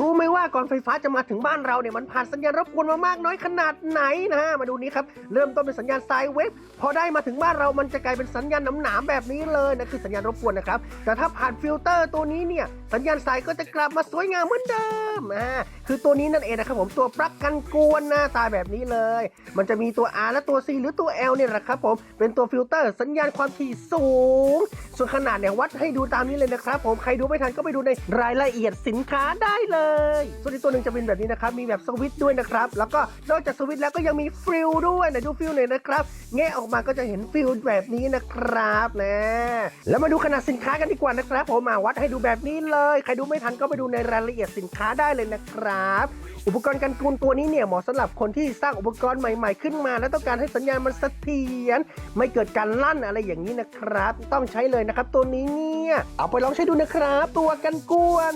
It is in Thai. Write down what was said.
รู้ไหมว่า ก่อนไฟฟ้าจะมาถึงบ้านเราเนี่ยมันผ่านสัญญาณรบกวนมามากน้อยขนาดไหนนะมาดูนี้ครับเริ่มต้นเป็นสัญญาณไซเวฟพอได้มาถึงบ้านเรามันจะกลายเป็นสัญญาณหนามๆแบบนี้เลยนะคือสัญญาณรบกวนนะครับแต่ถ้าผ่านฟิลเตอร์ตัวนี้เนี่ยสัญญาณสายก็จะกลับมาสวยงามเหมือนเดิมอ่าคือตัวนี้นั่นเองนะครับผมตัวปลั๊กกันกวนหน้าตาแบบนี้เลย มันจะมีตัว R และตัว C หรือตัว L เนี่ยแหละครับผมเป็นตัวฟิลเตอร์ สัญญาณความถี่สูง ส่วนขนาดเนี่ยวัดให้ดูตามนี้เลยนะครับผมใครดูไม่ทันก็ไปดูในรายละเอียดสินค้าได้เลยส่วนอีกตัวหนึ่งจะเป็นแบบนี้นะครับ มีแบบสวิตช์ด้วยนะครับ แล้วก็นอกจากสวิตช์แล้วก็ยังมีฟิลด้วยไหนดูฟิลหน่อยนะครับ แงะออกมาก็จะเห็นฟิลแบบนี้นะครับนะ แล้วมาดูขนาดสินค้ากันดีกว่านะครับ ผมมาวัดให้ดูแบบนี้เลย ใครดูไม่ทันก็ไปดูในรายละเอียดสินค้าได้เลยนะครับอุปกรณ์กันกรูนตัวนี้เนี่ยเหมาะสำหรับคนที่สร้างอุปกรณ์ใหม่ๆขึ้นมา แล้วต้องการให้สัญญาณมันเสถียรไม่เกิดการลั่นอะไรอย่างนี้นะครับ ต้องใช้เลยนะครับ ตัวนี้เนี่ยเอาไปลองใช้ดูนะครับ ตัวกันกวน